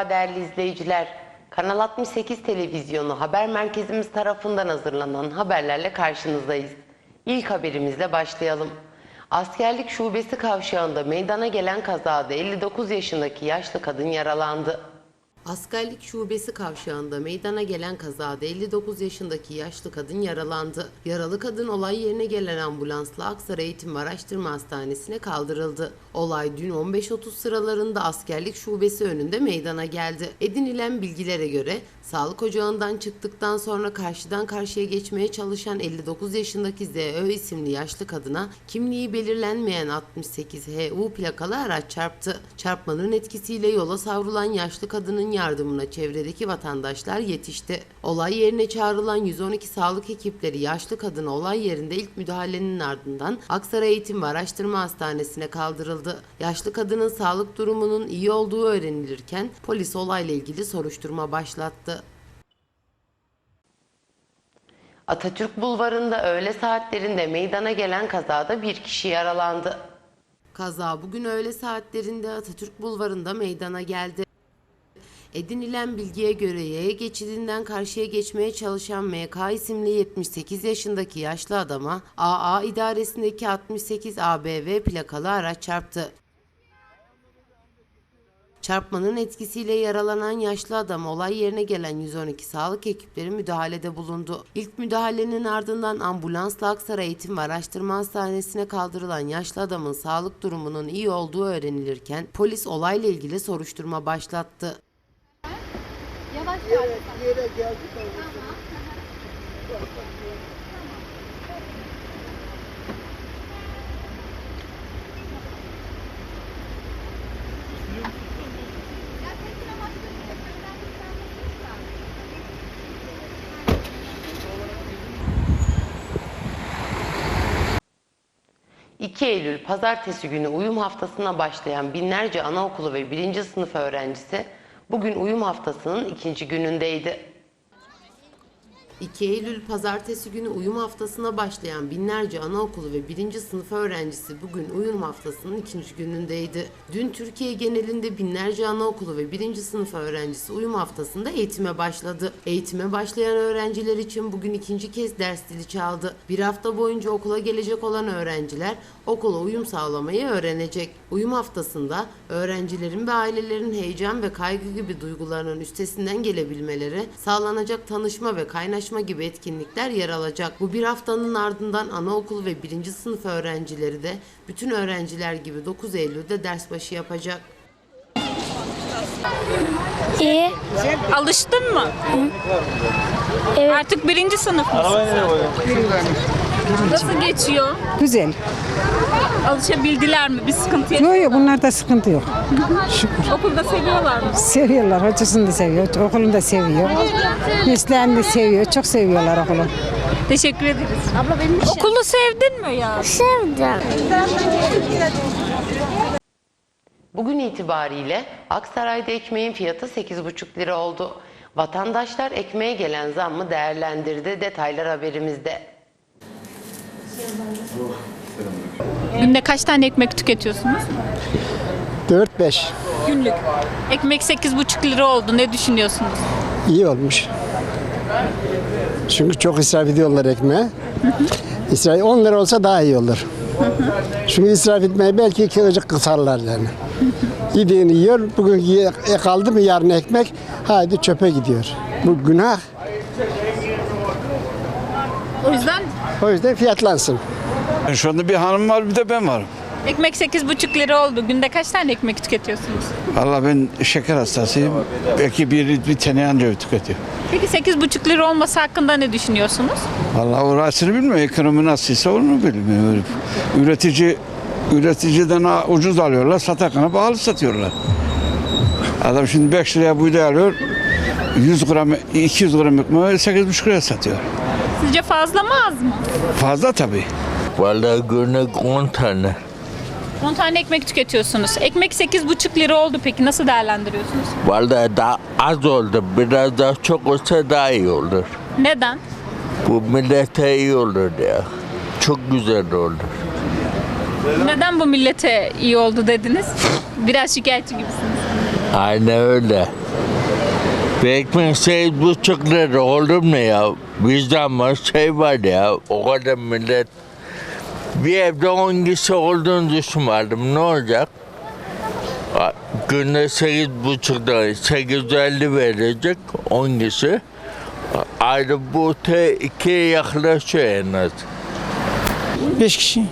Merhaba değerli izleyiciler. Kanal 68 televizyonu haber merkezimiz tarafından hazırlanan haberlerle karşınızdayız. İlk haberimizle başlayalım. Askerlik şubesi kavşağında meydana gelen kazada 59 yaşındaki yaşlı kadın yaralandı. Askerlik şubesi kavşağında meydana gelen kazada 59 yaşındaki yaşlı kadın yaralandı. Yaralı kadın olay yerine gelen ambulansla Aksaray Eğitim ve Araştırma Hastanesi'ne kaldırıldı. Olay dün 15.30 sıralarında askerlik şubesi önünde meydana geldi. Edinilen bilgilere göre sağlık ocağından çıktıktan sonra karşıdan karşıya geçmeye çalışan 59 yaşındaki ZÖ isimli yaşlı kadına kimliği belirlenmeyen 68 HU plakalı araç çarptı. Çarpmanın etkisiyle yola savrulan yaşlı kadının yardımına çevredeki vatandaşlar yetişti. Olay yerine çağrılan 112 sağlık ekipleri yaşlı kadını olay yerinde ilk müdahalenin ardından Aksaray Eğitim ve Araştırma Hastanesi'ne kaldırıldı. Yaşlı kadının sağlık durumunun iyi olduğu öğrenilirken polis olayla ilgili soruşturma başlattı. Atatürk Bulvarı'nda öğle saatlerinde meydana gelen kazada bir kişi yaralandı. Kaza bugün öğle saatlerinde Atatürk Bulvarı'nda meydana geldi. Edinilen bilgiye göre yaya geçidinden karşıya geçmeye çalışan MK isimli 78 yaşındaki yaşlı adama AA idaresindeki 68 ABV plakalı araç çarptı. Çarpmanın etkisiyle yaralanan yaşlı adam olay yerine gelen 112 sağlık ekipleri müdahalede bulundu. İlk müdahalenin ardından ambulansla Aksaray Eğitim ve Araştırma Hastanesi'ne kaldırılan yaşlı adamın sağlık durumunun iyi olduğu öğrenilirken polis olayla ilgili soruşturma başlattı. Bir tane var. 2 Eylül pazartesi günü uyum haftasına başlayan binlerce anaokulu ve birinci sınıf öğrencisi bugün uyum haftasının ikinci günündeydi. 2 Eylül pazartesi günü uyum haftasına başlayan binlerce anaokulu ve birinci sınıf öğrencisi bugün uyum haftasının ikinci günündeydi. Dün Türkiye genelinde binlerce anaokulu ve birinci sınıf öğrencisi uyum haftasında eğitime başladı. Eğitime başlayan öğrenciler için bugün ikinci kez ders dili çaldı. Bir hafta boyunca okula gelecek olan öğrenciler okula uyum sağlamayı öğrenecek. Uyum haftasında öğrencilerin ve ailelerin heyecan ve kaygı gibi duygularının üstesinden gelebilmeleri, sağlanacak tanışma ve kaynaşma gibi etkinlikler yer alacak. Bu bir haftanın ardından anaokulu ve birinci sınıf öğrencileri de bütün öğrenciler gibi 9 Eylül'de ders başı yapacak. İyi. Alıştın mı? Evet. Artık birinci sınıf mısın? Nasıl geçiyor? Güzel. Alışabildiler mi? Bir sıkıntı yok. Yok yok bunlarda sıkıntı yok. Şükür. Okulda seviyorlar mı? Seviyorlar. Hocasını da seviyor. Okulunu da seviyor. Mesleğini de seviyor. Çok seviyorlar okulu. Teşekkür ederiz. Abla benim Okulu sevdin mi ya? Sevdim. Bugün itibariyle Aksaray'da ekmeğin fiyatı 8,5 lira oldu. Vatandaşlar ekmeğe gelen zammı değerlendirdi. Detaylar haberimizde. Günde kaç tane ekmek tüketiyorsunuz? 4-5 Günlük. Ekmek 8,5 lira oldu. Ne düşünüyorsunuz? iyi olmuş. Çünkü çok israf ediyorlar ekmeğe. İsraf 10 lira olsa daha iyi olur. Çünkü israf etmeyi belki iki öcek kısarlar yani. Yediğini yiyor, bugün kaldı mı yarın ekmek, haydi çöpe gidiyor. Bu günah. O yüzden O yüzden fiyatlansın. Şu anda bir hanım var bir de ben varım. ekmek 8,5 lira oldu. Günde kaç tane ekmek tüketiyorsunuz? Valla ben şeker hastasıyım. Belki bir, bir tane anca tüketiyor. Peki 8,5 lira olması hakkında ne düşünüyorsunuz? Valla orasını bilmiyorum. Ekonomi nasılsa onu bilmiyorum. Üretici üreticiden ha- ucuz alıyorlar, satakana pahalı satıyorlar. Adam şimdi 5 liraya buğday alıyor. 100 gram, 200 gram ekmeği 8,5 liraya satıyor. Sizce fazla mı az mı? Fazla tabii. Vallahi günlük 10 tane. 10 tane ekmek tüketiyorsunuz. Ekmek 8,5 lira oldu peki nasıl değerlendiriyorsunuz? Vallahi daha az oldu. Biraz daha çok olsa daha iyi olur. Neden? Bu millete iyi olur ya. Çok güzel olur. Neden bu millete iyi oldu dediniz? Biraz şikayetçi gibisiniz. Aynen öyle. Bir ekmek sekiz buçuk lira olur mu ya? Bizde ama şey var ya, o kadar millet. Bir evde on kişi olduğunu düşünmedim, ne olacak? Günde sekiz buçuk lira, sekiz elli verecek on kişi. Ayrı bu te ikiye yaklaşıyor en az. 5 kişi.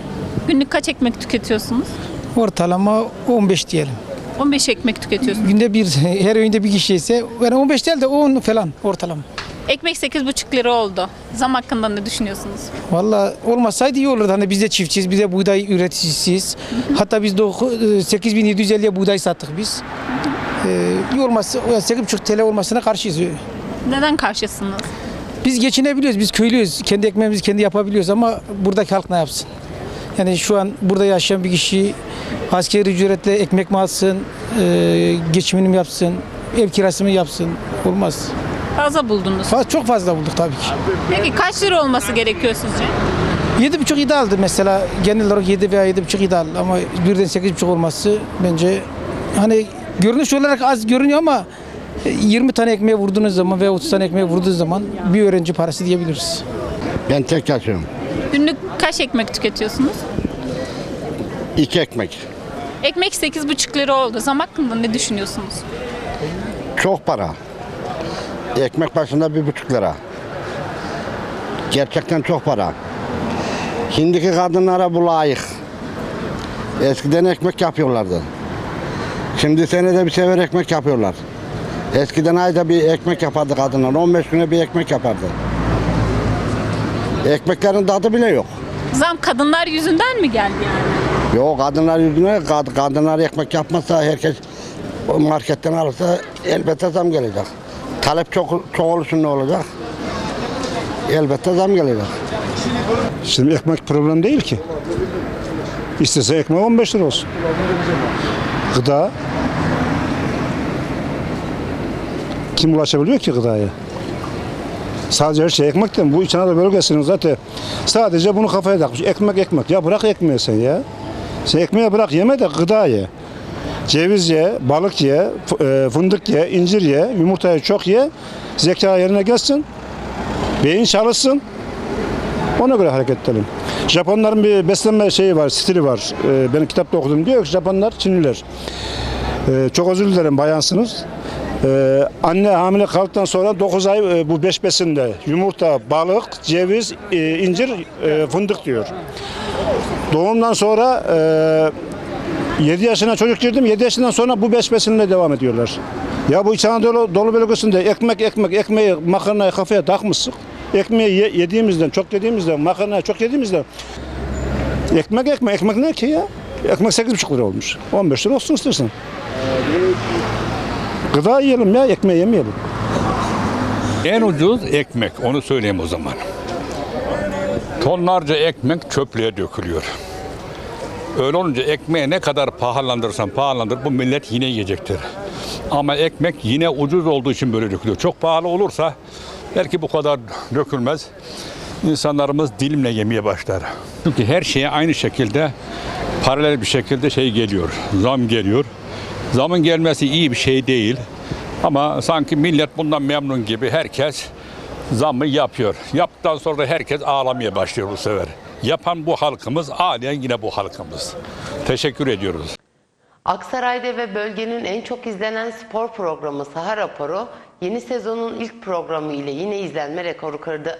Günlük kaç ekmek tüketiyorsunuz? Ortalama 15 diyelim. 15 ekmek tüketiyorsunuz. Günde bir, her öğünde bir kişi ise yani 15 değil de 10 falan ortalama. Ekmek 8,5 lira oldu. Zam hakkında ne düşünüyorsunuz? Valla olmasaydı iyi olurdu. Hani biz de çiftçiyiz, biz de buğday üreticisiyiz. Hatta biz de 8750'ye buğday sattık biz. Ee, iyi olması, o 8,5 TL olmasına karşıyız. Neden karşısınız? Biz geçinebiliyoruz, biz köylüyüz. Kendi ekmeğimizi kendi yapabiliyoruz ama buradaki halk ne yapsın? Yani şu an burada yaşayan bir kişi askeri ücretle ekmek mi alsın, e, geçimini mi yapsın, ev kirası mı yapsın? Olmaz. Fazla buldunuz. Fa- Çok fazla bulduk tabii ki. Peki kaç lira olması gerekiyor sizce? Yedi buçuk idealdi mesela. Genel olarak yedi veya yedi buçuk ideal ama birden sekiz buçuk olması bence hani görünüş olarak az görünüyor ama e, 20 tane ekmeğe vurduğunuz zaman veya 30 tane ekmeğe vurduğunuz zaman bir öğrenci parası diyebiliriz. Ben tek çalışıyorum. Günlük kaç ekmek tüketiyorsunuz? İki ekmek. Ekmek 8,5 lira oldu. Zam hakkında ne düşünüyorsunuz? Çok para. Ekmek başında bir buçuk lira. Gerçekten çok para. Şimdiki kadınlara bu layık. Eskiden ekmek yapıyorlardı. Şimdi senede bir sefer ekmek yapıyorlar. Eskiden ayda bir ekmek yapardı kadınlar. 15 güne bir ekmek yapardı. Ekmeklerin tadı bile yok. Zam kadınlar yüzünden mi geldi yani? Yok kadınlar yüzüne kad- kadınlar ekmek yapmazsa herkes marketten alırsa elbette zam gelecek. Talep çok çok ne olacak? Elbette zam gelecek. Şimdi ekmek problem değil ki. İstese ekmek 15 lira olsun. Gıda. Kim ulaşabiliyor ki gıdaya? Sadece her şey ekmekten. Bu İç Anadolu bölgesinin zaten sadece bunu kafaya takmış. Ekmek ekmek. Ya bırak ekmeği sen ya. Sen ekmeği bırak yeme de gıda ye. Ceviz ye, balık ye, e, fındık ye, incir ye, yumurtayı çok ye. Zeka yerine gelsin. Beyin çalışsın. Ona göre hareket edelim. Japonların bir beslenme şeyi var, stili var. Ee, benim kitapta okudum. Diyor ki Japonlar, Çinliler. Ee, çok özür dilerim bayansınız. Anne hamile kaldıktan sonra 9 ay e, bu beş besinde yumurta, balık, ceviz, e, incir, e, fındık diyor. Doğumdan sonra e, 7 yaşına çocuk girdim. 7 yaşından sonra bu beş besinle devam ediyorlar. Ya bu İç Anadolu dolu bölgesinde ekmek ekmek ekmeği makarnayı kafaya takmışsın. Ekmeği ye- yediğimizden çok yediğimizden makarnayı çok yediğimizden ekmek ekmek ekmek ne ki ya? Ekmek 8,5 lira olmuş. 15 lira olsun istersen. Gıda yiyelim ya ekmeği yemeyelim. En ucuz ekmek onu söyleyeyim o zaman. Tonlarca ekmek çöplüğe dökülüyor. Öyle olunca ekmeği ne kadar pahalandırırsan pahalandır bu millet yine yiyecektir. Ama ekmek yine ucuz olduğu için böyle dökülüyor. Çok pahalı olursa belki bu kadar dökülmez. İnsanlarımız dilimle yemeye başlar. Çünkü her şeye aynı şekilde paralel bir şekilde şey geliyor. Zam geliyor. Zamın gelmesi iyi bir şey değil. Ama sanki millet bundan memnun gibi herkes zammı yapıyor. Yaptıktan sonra herkes ağlamaya başlıyor bu sefer. Yapan bu halkımız, ağlayan yine bu halkımız. Teşekkür ediyoruz. Aksaray'da ve bölgenin en çok izlenen spor programı Saha Raporu yeni sezonun ilk programı ile yine izlenme rekoru kırdı.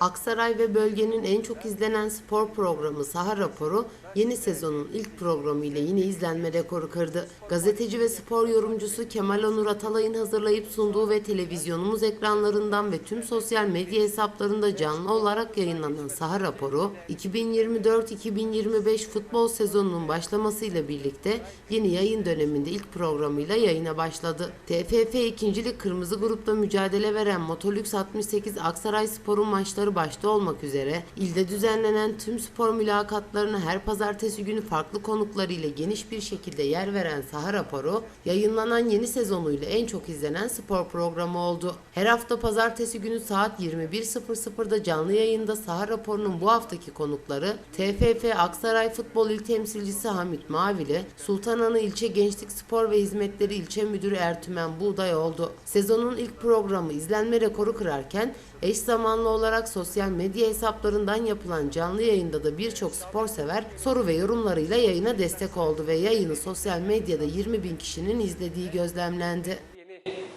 Aksaray ve bölgenin en çok izlenen spor programı Saha Raporu yeni sezonun ilk programı ile yine izlenme rekoru kırdı. Gazeteci ve spor yorumcusu Kemal Onur Atalay'ın hazırlayıp sunduğu ve televizyonumuz ekranlarından ve tüm sosyal medya hesaplarında canlı olarak yayınlanan Saha Raporu 2024-2025 futbol sezonunun başlamasıyla birlikte yeni yayın döneminde ilk programıyla yayına başladı. TFF 2. Lig Kırmızı Grup'ta mücadele veren Motolüks 68 Aksaray Spor'un maçları başta olmak üzere ilde düzenlenen tüm spor mülakatlarına her pazartesi günü farklı konuklarıyla geniş bir şekilde yer veren saha raporu, yayınlanan yeni sezonuyla en çok izlenen spor programı oldu. Her hafta pazartesi günü saat 21.00'da canlı yayında saha raporunun bu haftaki konukları TFF Aksaray Futbol İl Temsilcisi Hamit Mavili, Sultananı İlçe Gençlik Spor ve Hizmetleri İlçe Müdürü Ertümen Buğday oldu. Sezonun ilk programı izlenme rekoru kırarken eş zamanlı olarak sosyal medya hesaplarından yapılan canlı yayında da birçok spor sever soru ve yorumlarıyla yayına destek oldu ve yayını sosyal medyada 20 bin kişinin izlediği gözlemlendi.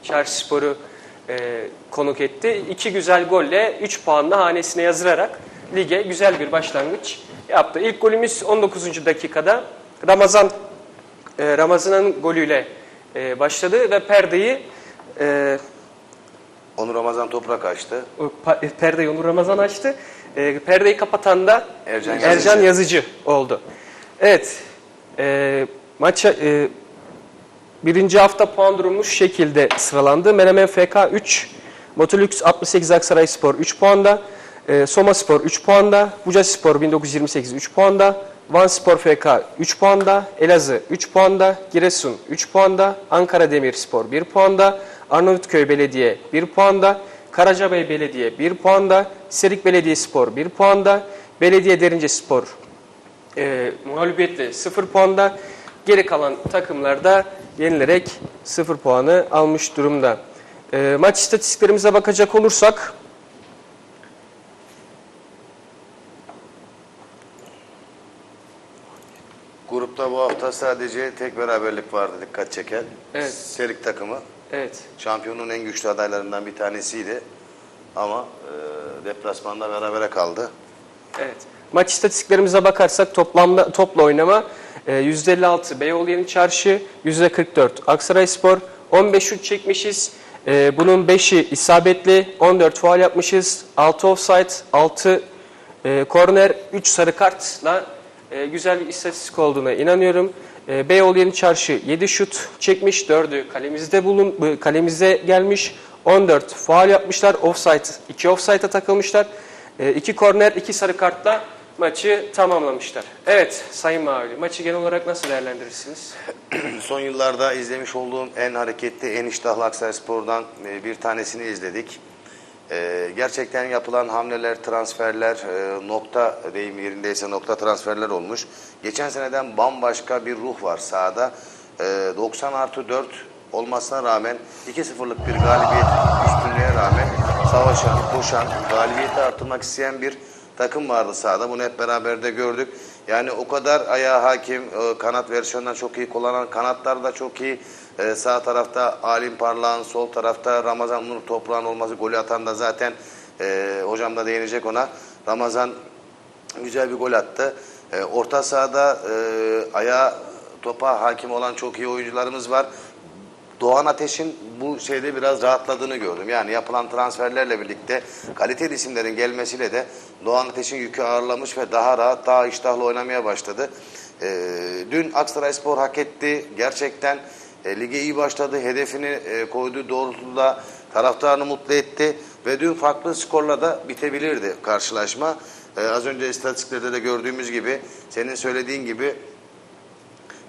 Çarşı Spor'u e, konuk etti. İki güzel golle 3 puanla hanesine yazılarak lige güzel bir başlangıç yaptı. İlk golümüz 19. dakikada Ramazan e, Ramazan'ın golüyle e, başladı ve perdeyi e, Ramazan Toprak açtı. o pa- e, perdeyi Onur Ramazan açtı. E, perdeyi kapatan da Ercan Ercan, Yazıcı. Yazıcı oldu. Evet. E, maça e, birinci hafta puan durumu şu şekilde sıralandı. Menemen FK 3, Motolux 68 Aksaray Spor 3 puanda, e, Soma Spor 3 puanda, Buca Spor 1928 3 puanda, Van Spor FK 3 puanda, Elazığ 3 puanda, Giresun 3 puanda, Ankara Demir Spor 1 puanda, Arnavutköy Belediye 1 puanda, Karacabey Belediye 1 puanda, Serik Belediye Spor 1 puanda, Belediye Derince Spor e, mağlubiyetle 0 puanda. Geri kalan takımlar da yenilerek 0 puanı almış durumda. E, maç istatistiklerimize bakacak olursak Grupta bu hafta sadece tek beraberlik vardı dikkat çeken. Evet. Serik takımı evet şampiyonun en güçlü adaylarından bir tanesiydi. Ama e, deplasmanda berabere kaldı. Evet. Maç istatistiklerimize bakarsak toplamda topla oynama e, %56 Beyoğlu Yeni Çarşı, %44 Aksaray Spor, 15 şut çekmişiz. E, bunun 5'i isabetli, 14 faal yapmışız, 6 offside, 6 e, korner, 3 sarı kartla e, güzel bir istatistik olduğuna inanıyorum. E, Beyoğlu Yeni Çarşı 7 şut çekmiş, 4'ü kalemizde bulun, bu- kalemize gelmiş, 14 faal yapmışlar, offside, 2 offside'a takılmışlar. E, iki korner, iki sarı kartla maçı tamamlamışlar. Evet Sayın Mavili, maçı genel olarak nasıl değerlendirirsiniz? Son yıllarda izlemiş olduğum en hareketli, en iştahlı Aksaray e, bir tanesini izledik. E, gerçekten yapılan hamleler, transferler, e, nokta deyim yerindeyse nokta transferler olmuş. Geçen seneden bambaşka bir ruh var sahada. E, 90 artı 4 olmasına rağmen 2-0'lık bir galibiyet üstünlüğe rağmen savaşan, koşan, galibiyeti artırmak isteyen bir takım vardı sahada. Bunu hep beraber de gördük. Yani o kadar ayağa hakim, e, kanat versiyonundan çok iyi kullanan, kanatlar da çok iyi. E, Sağ tarafta Alim Parlağan, sol tarafta Ramazan Nur Toprağ'ın olması, golü atan da zaten e, hocam da değinecek ona. Ramazan güzel bir gol attı. E, orta sahada e, ayağa topa hakim olan çok iyi oyuncularımız var. Doğan Ateş'in bu şeyde biraz rahatladığını gördüm. Yani yapılan transferlerle birlikte kaliteli isimlerin gelmesiyle de Doğan Ateş'in yükü ağırlamış ve daha rahat, daha iştahlı oynamaya başladı. Ee, dün Aksaray Spor hak etti. Gerçekten e, lige iyi başladı. Hedefini e, koyduğu doğrultuda taraftarını mutlu etti. Ve dün farklı skorla da bitebilirdi karşılaşma. Ee, az önce istatistiklerde de gördüğümüz gibi, senin söylediğin gibi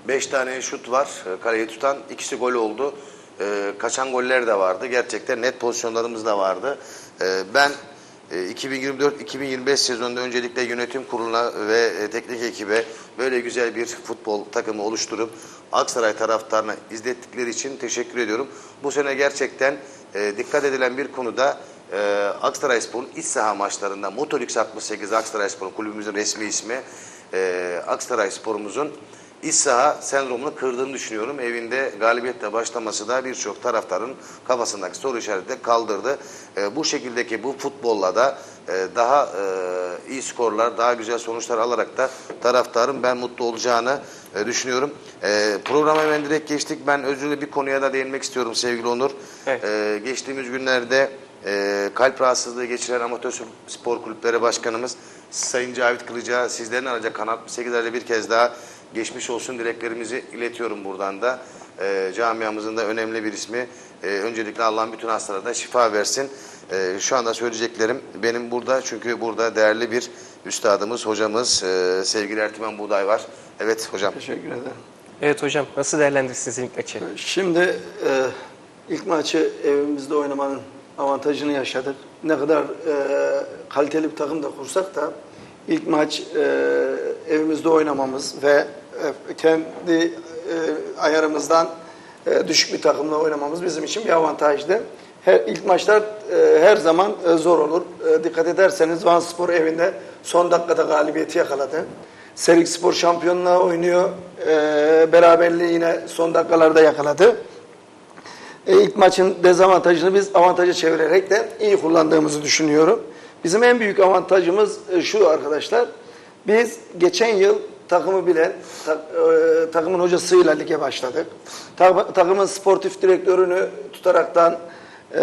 5 tane şut var e, kaleyi tutan. ikisi gol oldu. E, kaçan goller de vardı. Gerçekten net pozisyonlarımız da vardı. E, ben e, 2024-2025 sezonunda öncelikle yönetim kuruluna ve e, teknik ekibe böyle güzel bir futbol takımı oluşturup Aksaray taraftarına izlettikleri için teşekkür ediyorum. Bu sene gerçekten e, dikkat edilen bir konuda e, Aksaray Spor'un iç saha maçlarında Motolix 68 Aksaray Spor'un kulübümüzün resmi ismi e, Aksaray Spor'umuzun iç saha sendromunu kırdığını düşünüyorum. Evinde galibiyetle başlaması da birçok taraftarın kafasındaki soru işareti kaldırdı. E, bu şekildeki bu futbolla da e, daha e, iyi skorlar, daha güzel sonuçlar alarak da taraftarın ben mutlu olacağını e, düşünüyorum. E, programa hemen direkt geçtik. Ben özürlü bir konuya da değinmek istiyorum sevgili Onur. Evet. E, geçtiğimiz günlerde e, kalp rahatsızlığı geçiren amatör spor kulüpleri başkanımız Sayın Cavit Kılıç'a sizlerin aracı Kanal 8 aracı bir kez daha geçmiş olsun dileklerimizi iletiyorum buradan da. E, camiamızın da önemli bir ismi. E, öncelikle Allah'ın bütün hastalarına şifa versin. E, şu anda söyleyeceklerim benim burada çünkü burada değerli bir üstadımız, hocamız e, sevgili Ertimen Buğday var. Evet hocam. Teşekkür ederim. Evet hocam nasıl değerlendirirsiniz ilk maçı? Şimdi e, ilk maçı evimizde oynamanın avantajını yaşadık. Ne kadar e, kaliteli bir takım da kursak da ilk maç e, evimizde oynamamız ve kendi e, ayarımızdan e, düşük bir takımla oynamamız bizim için bir avantajdı. Her, ilk maçlar e, her zaman e, zor olur. E, dikkat ederseniz Van Spor evinde son dakikada galibiyeti yakaladı. Serik Spor şampiyonluğa oynuyor. E, beraberliği yine son dakikalarda yakaladı. E, ilk maçın dezavantajını biz avantaja çevirerek de iyi kullandığımızı düşünüyorum. Bizim en büyük avantajımız e, şu arkadaşlar. Biz geçen yıl takımı bilen, ta- e, takımın hocasıyla lige başladık. Ta- takımın sportif direktörünü tutaraktan e,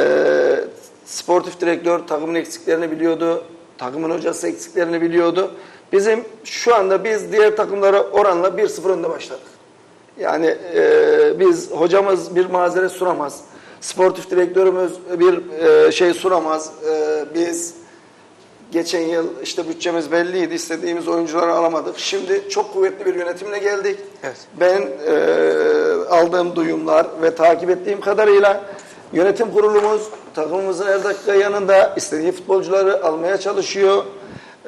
sportif direktör takımın eksiklerini biliyordu. Takımın hocası eksiklerini biliyordu. Bizim şu anda biz diğer takımlara oranla 1-0 önde başladık. Yani e, biz hocamız bir mazeret sunamaz. Sportif direktörümüz bir e, şey sunamaz. E, biz geçen yıl işte bütçemiz belliydi. istediğimiz oyuncuları alamadık. Şimdi çok kuvvetli bir yönetimle geldik. Evet. Ben e, aldığım duyumlar ve takip ettiğim kadarıyla yönetim kurulumuz takımımızın her dakika yanında istediği futbolcuları almaya çalışıyor.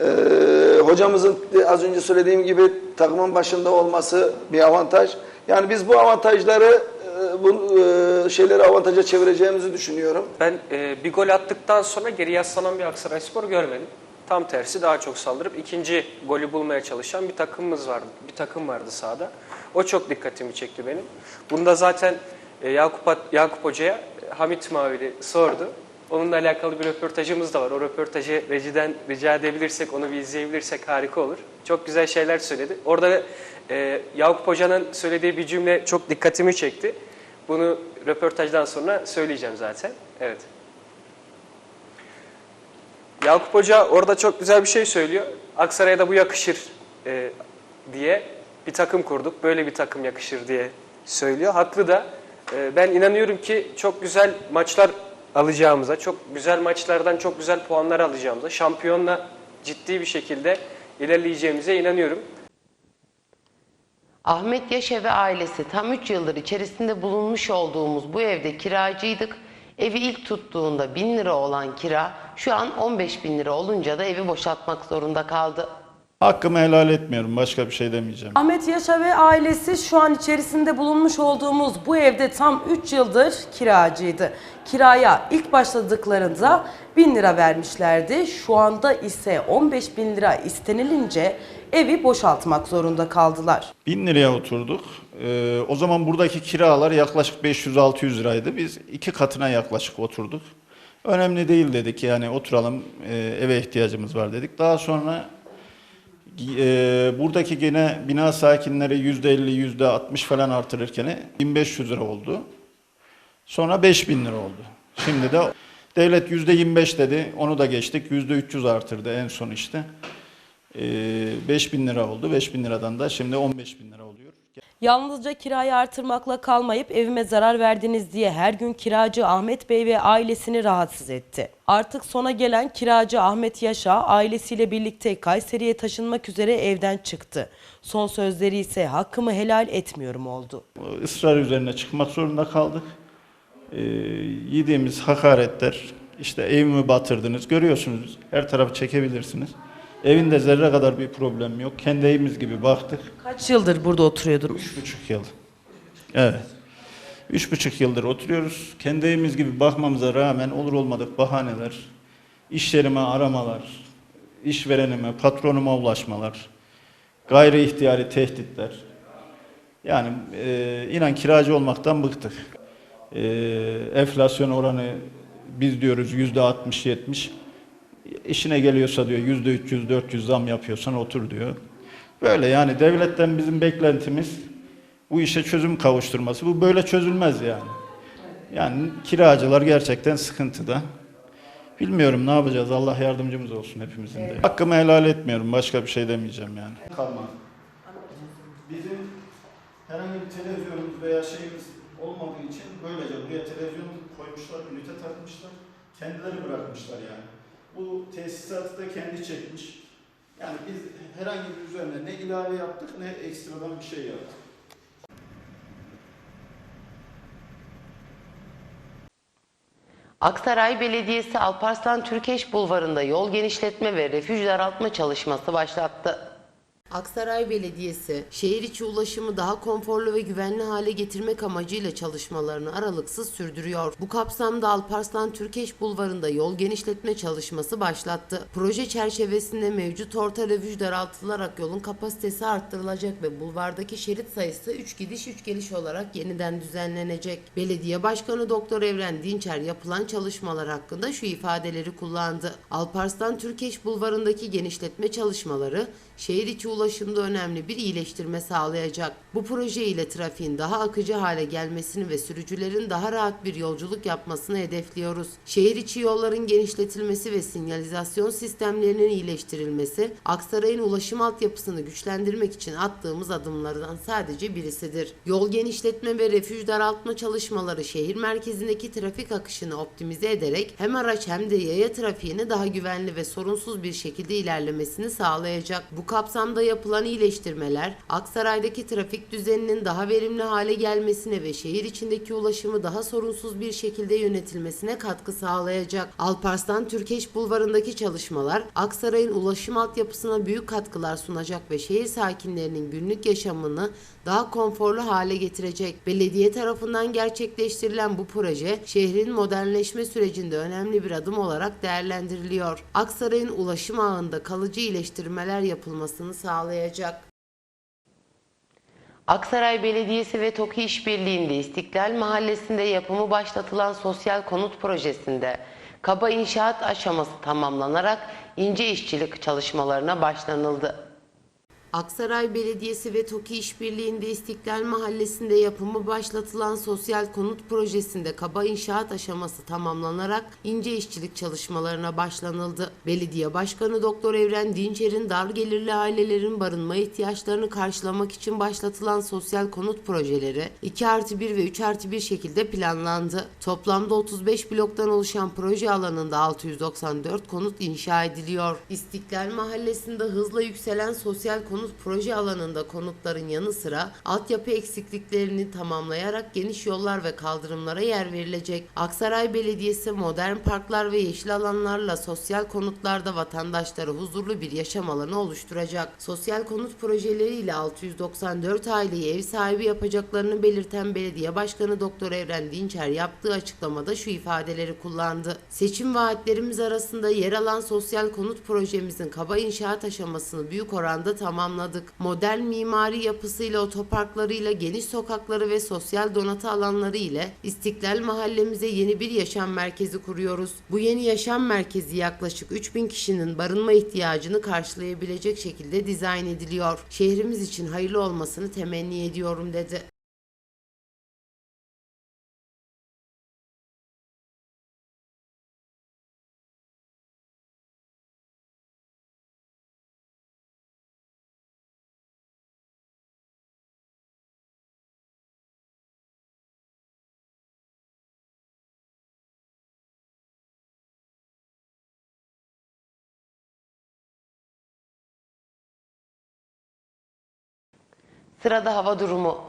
Ee, hocamızın az önce söylediğim gibi takımın başında olması bir avantaj. Yani biz bu avantajları e, bu e, şeyleri avantaja çevireceğimizi düşünüyorum. Ben e, bir gol attıktan sonra geri yaslanan bir Aksarayspor görmedim. Tam tersi daha çok saldırıp ikinci golü bulmaya çalışan bir takımımız vardı. Bir takım vardı sahada. O çok dikkatimi çekti benim. Bunda zaten e, Yakup, Yakup Hoca'ya e, Hamit Mavili sordu. Onunla alakalı bir röportajımız da var. O röportajı Reci'den rica edebilirsek, onu bir izleyebilirsek harika olur. Çok güzel şeyler söyledi. Orada e, Yakup Hoca'nın söylediği bir cümle çok dikkatimi çekti. Bunu röportajdan sonra söyleyeceğim zaten. Evet. Yakup Hoca orada çok güzel bir şey söylüyor. Aksaray'a da bu yakışır e, diye bir takım kurduk. Böyle bir takım yakışır diye söylüyor. Haklı da. E, ben inanıyorum ki çok güzel maçlar alacağımıza, çok güzel maçlardan çok güzel puanlar alacağımıza, şampiyonla ciddi bir şekilde ilerleyeceğimize inanıyorum. Ahmet Yaşa ve ailesi tam 3 yıldır içerisinde bulunmuş olduğumuz bu evde kiracıydık. Evi ilk tuttuğunda 1000 lira olan kira şu an 15 bin lira olunca da evi boşaltmak zorunda kaldı. Hakkımı helal etmiyorum. Başka bir şey demeyeceğim. Ahmet Yaşa ve ailesi şu an içerisinde bulunmuş olduğumuz bu evde tam 3 yıldır kiracıydı. Kiraya ilk başladıklarında 1000 lira vermişlerdi. Şu anda ise 15 bin lira istenilince evi boşaltmak zorunda kaldılar. 1000 liraya oturduk. Ee, o zaman buradaki kiralar yaklaşık 500-600 liraydı. Biz iki katına yaklaşık oturduk. Önemli değil dedik yani oturalım e, eve ihtiyacımız var dedik. Daha sonra e, buradaki gene bina sakinleri %50, %60 falan artırırken 1500 lira oldu. Sonra 5000 lira oldu. Şimdi de devlet %25 dedi. Onu da geçtik. %300 artırdı en son işte. E, 5000 lira oldu. 5000 liradan da şimdi 15 bin lira oluyor. Yalnızca kirayı artırmakla kalmayıp evime zarar verdiniz diye her gün kiracı Ahmet Bey ve ailesini rahatsız etti. Artık sona gelen kiracı Ahmet Yaşa ailesiyle birlikte Kayseri'ye taşınmak üzere evden çıktı. Son sözleri ise hakkımı helal etmiyorum oldu. ısrar üzerine çıkmak zorunda kaldık. Ee, yediğimiz hakaretler, işte evimi batırdınız, görüyorsunuz her tarafı çekebilirsiniz. Evinde zerre kadar bir problem yok. Kendi evimiz gibi baktık. Kaç yıldır burada oturuyordunuz? Üç buçuk yıl. Evet. Üç buçuk yıldır oturuyoruz. Kendi evimiz gibi bakmamıza rağmen olur olmadık bahaneler, iş yerime aramalar, işverenime, patronuma ulaşmalar, gayri ihtiyari tehditler. Yani e, inan kiracı olmaktan bıktık. E, enflasyon oranı biz diyoruz yüzde 60-70. İşine geliyorsa diyor yüzde 300-400 zam yapıyorsan otur diyor. Böyle yani devletten bizim beklentimiz bu işe çözüm kavuşturması. Bu böyle çözülmez yani. Yani kiracılar gerçekten sıkıntıda. Bilmiyorum ne yapacağız. Allah yardımcımız olsun hepimizin de. Hakkımı helal etmiyorum. Başka bir şey demeyeceğim yani. Kalmaz. Bizim herhangi bir televizyonumuz veya şeyimiz olmadığı için böylece buraya televizyon koymuşlar, ünite takmışlar. Kendileri bırakmışlar yani. Bu tesisatı da kendi çekmiş. Yani biz herhangi bir üzerine ne ilave yaptık ne ekstradan bir şey yaptık. Aksaray Belediyesi Alparslan Türkeş Bulvarı'nda yol genişletme ve refüj daraltma çalışması başlattı. Aksaray Belediyesi, şehir içi ulaşımı daha konforlu ve güvenli hale getirmek amacıyla çalışmalarını aralıksız sürdürüyor. Bu kapsamda Alparslan Türkeş Bulvarı'nda yol genişletme çalışması başlattı. Proje çerçevesinde mevcut orta refüj daraltılarak yolun kapasitesi arttırılacak ve bulvardaki şerit sayısı 3 gidiş 3 geliş olarak yeniden düzenlenecek. Belediye Başkanı Doktor Evren Dinçer yapılan çalışmalar hakkında şu ifadeleri kullandı. Alparslan Türkeş Bulvarı'ndaki genişletme çalışmaları şehir içi ulaşımda önemli bir iyileştirme sağlayacak. Bu proje ile trafiğin daha akıcı hale gelmesini ve sürücülerin daha rahat bir yolculuk yapmasını hedefliyoruz. Şehir içi yolların genişletilmesi ve sinyalizasyon sistemlerinin iyileştirilmesi, Aksaray'ın ulaşım altyapısını güçlendirmek için attığımız adımlardan sadece birisidir. Yol genişletme ve refüj daraltma çalışmaları şehir merkezindeki trafik akışını optimize ederek hem araç hem de yaya trafiğini daha güvenli ve sorunsuz bir şekilde ilerlemesini sağlayacak. Bu kapsamda yapılan iyileştirmeler Aksaray'daki trafik düzeninin daha verimli hale gelmesine ve şehir içindeki ulaşımı daha sorunsuz bir şekilde yönetilmesine katkı sağlayacak. Alparslan Türkeş Bulvarı'ndaki çalışmalar Aksaray'ın ulaşım altyapısına büyük katkılar sunacak ve şehir sakinlerinin günlük yaşamını daha konforlu hale getirecek. Belediye tarafından gerçekleştirilen bu proje şehrin modernleşme sürecinde önemli bir adım olarak değerlendiriliyor. Aksaray'ın ulaşım ağında kalıcı iyileştirmeler yapılmasını sağlayacak. Aksaray Belediyesi ve TOKİ İşbirliği'nde İstiklal Mahallesi'nde yapımı başlatılan sosyal konut projesinde kaba inşaat aşaması tamamlanarak ince işçilik çalışmalarına başlanıldı. Aksaray Belediyesi ve TOKİ İşbirliği'nde İstiklal Mahallesi'nde yapımı başlatılan sosyal konut projesinde kaba inşaat aşaması tamamlanarak ince işçilik çalışmalarına başlanıldı. Belediye Başkanı Doktor Evren Dinçer'in dar gelirli ailelerin barınma ihtiyaçlarını karşılamak için başlatılan sosyal konut projeleri 2 artı 1 ve 3 artı 1 şekilde planlandı. Toplamda 35 bloktan oluşan proje alanında 694 konut inşa ediliyor. İstiklal Mahallesi'nde hızla yükselen sosyal konut proje alanında konutların yanı sıra altyapı eksikliklerini tamamlayarak geniş yollar ve kaldırımlara yer verilecek. Aksaray Belediyesi modern parklar ve yeşil alanlarla sosyal konutlarda vatandaşlara huzurlu bir yaşam alanı oluşturacak. Sosyal konut projeleriyle 694 aileyi ev sahibi yapacaklarını belirten Belediye Başkanı Doktor Evren Dinçer yaptığı açıklamada şu ifadeleri kullandı. Seçim vaatlerimiz arasında yer alan sosyal konut projemizin kaba inşaat aşamasını büyük oranda tamamladık. Modern mimari yapısıyla, otoparklarıyla, geniş sokakları ve sosyal donatı alanları ile İstiklal Mahallemize yeni bir yaşam merkezi kuruyoruz. Bu yeni yaşam merkezi yaklaşık 3000 kişinin barınma ihtiyacını karşılayabilecek şekilde dizayn ediliyor. Şehrimiz için hayırlı olmasını temenni ediyorum dedi. Sırada hava durumu.